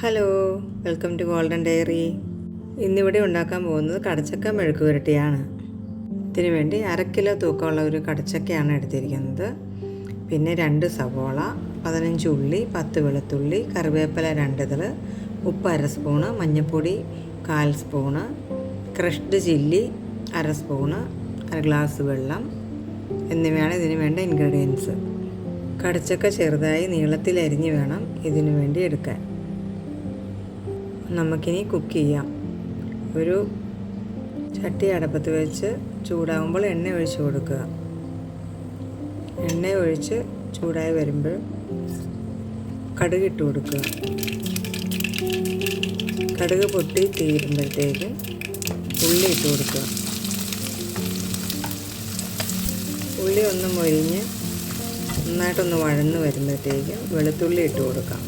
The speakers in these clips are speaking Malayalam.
Hello welcome to golden diary. ഇന്നിവിടെ ഉണ്ടാക്കാൻ പോകുന്നത് കടച്ചക്ക മെഴുക്ക് പുരട്ടിയാണ്. ഇതിനു വേണ്ടി അര കിലോ തൂക്കമുള്ള ഒരു കടച്ചക്കയാണ് എടുത്തിരിക്കുന്നത്. പിന്നെ രണ്ട് സവോള പതിനഞ്ച് ഉള്ളി പത്ത് വെളുത്തുള്ളി കറിവേപ്പില രണ്ട് ഇതൾ ഉപ്പ് അര സ്പൂണ് മഞ്ഞൾപ്പൊടി കാൽ സ്പൂണ് ക്രഷ്ഡ് ചില്ലി അര സ്പൂണ് അര ഗ്ലാസ് വെള്ളം എന്നിവയാണ് ഇതിന് വേണ്ട ഇൻഗ്രീഡിയൻസ് കടച്ചക്ക ചെറുതായി നീളത്തിൽ അരിഞ്ഞ് വേണം ഇതിനു വേണ്ടി എടുക്കാൻ. നമുക്കിനി കുക്ക് ചെയ്യാം. ഒരു ചട്ടി അടപ്പത്ത് വെച്ച് ചൂടാകുമ്പോൾ എണ്ണ ഒഴിച്ച് കൊടുക്കുക. എണ്ണ ഒഴിച്ച് ചൂടായി വരുമ്പോൾ കടുക് ഇട്ട് കൊടുക്കുക. കടുക് പൊട്ടി തീരുമ്പോഴത്തേക്ക് ഉള്ളി ഇട്ട് കൊടുക്കുക. ഉള്ളി ഒന്ന് മൊരിഞ്ഞ് നന്നായിട്ടൊന്ന് വഴന്ന് വരുമ്പോഴത്തേക്ക് വെളുത്തുള്ളി ഇട്ട് കൊടുക്കാം.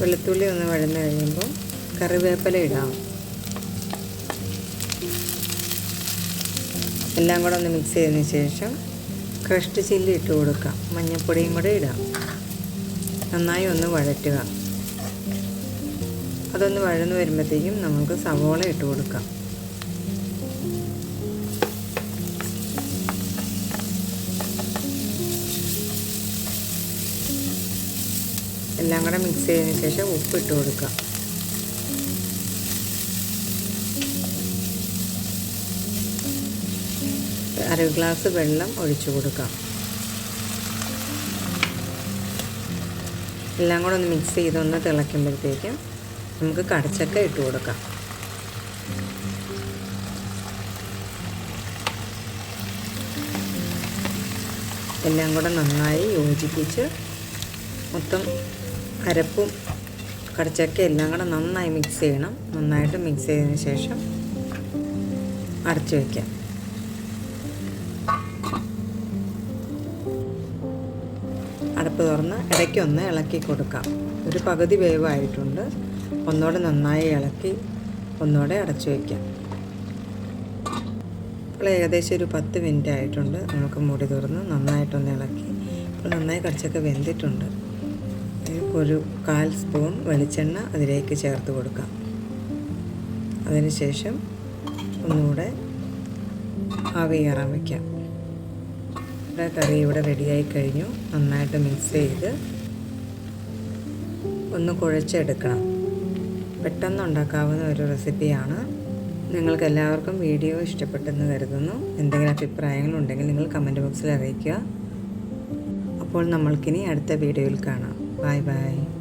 വെളുത്തുള്ളി ഒന്ന് വഴന്നു കഴിയുമ്പോൾ കറിവേപ്പില ഇടാം. എല്ലാം കൂടെ ഒന്ന് മിക്സ് ചെയ്തതിന് ശേഷം ക്രഷ്ഡ് ചില്ലി ഇട്ട് കൊടുക്കാം. മഞ്ഞൾപ്പൊടിയും കൂടെ ഇടാം. നന്നായി ഒന്ന് വഴറ്റുക. അതൊന്ന് വഴന്നു വരുമ്പോഴത്തേക്കും നമുക്ക് സവോള ഇട്ട് കൊടുക്കാം. എല്ലാം കൂടെ മിക്സ് ചെയ്തതിന് ശേഷം ഉപ്പ് ഇട്ട് കൊടുക്കുക അര ഗ്ലാസ് വെള്ളം ഒഴിച്ചു കൊടുക്കാം. എല്ലാം കൂടെ ഒന്ന് മിക്സ് ചെയ്തൊന്ന് തിളയ്ക്കുമ്പോഴത്തേക്കും നമുക്ക് കടച്ചക്ക ഇട്ട് കൊടുക്കാം. എല്ലാം കൂടെ നന്നായി യോജിപ്പിച്ച് മൊത്തം അരപ്പും കടച്ചക്ക എല്ലാം കൂടെ നന്നായി മിക്സ് ചെയ്യണം. നന്നായിട്ട് മിക്സ് ചെയ്തതിന് ശേഷം അടച്ചു വയ്ക്കാം അടപ്പ് തുറന്ന് ഇടയ്ക്കൊന്ന് ഇളക്കി കൊടുക്കാം. ഒരു പകുതി വേവായിട്ടുണ്ട്. ഒന്നുകൂടെ നന്നായി ഇളക്കി ഒന്നുകൂടെ അടച്ചു വയ്ക്കാം ഇപ്പോൾ ഏകദേശം ഒരു പത്ത് മിനിറ്റ് ആയിട്ടുണ്ട്. നമുക്ക് മുടി തുറന്ന് നന്നായിട്ടൊന്ന് ഇളക്കി. ഇപ്പോൾ നന്നായി കടിച്ചൊക്കെ വെന്തിട്ടുണ്ട്. ഒരു കാൽ സ്പൂൺ വെളിച്ചെണ്ണ അതിലേക്ക് ചേർത്ത് കൊടുക്കാം. അതിനുശേഷം ഒന്നുകൂടെ ആവി കയറാൻ വയ്ക്കാം ഇവിടെ കറി ഇവിടെ റെഡിയായി കഴിഞ്ഞു. നന്നായിട്ട് മിക്സ് ചെയ്ത് ഒന്ന് കുഴച്ചെടുക്കണം. പെട്ടെന്ന് ഉണ്ടാക്കാവുന്ന ഒരു റെസിപ്പിയാണ്. നിങ്ങൾക്ക് എല്ലാവർക്കും വീഡിയോ ഇഷ്ടപ്പെട്ടെന്ന് കരുതുന്നു. എന്തെങ്കിലും അഭിപ്രായങ്ങളുണ്ടെങ്കിൽ നിങ്ങൾ കമന്റ് ബോക്സിൽ അറിയിക്കുക. അപ്പോൾ നമ്മൾക്കിനി അടുത്ത വീഡിയോയിൽ കാണാം. 拜拜。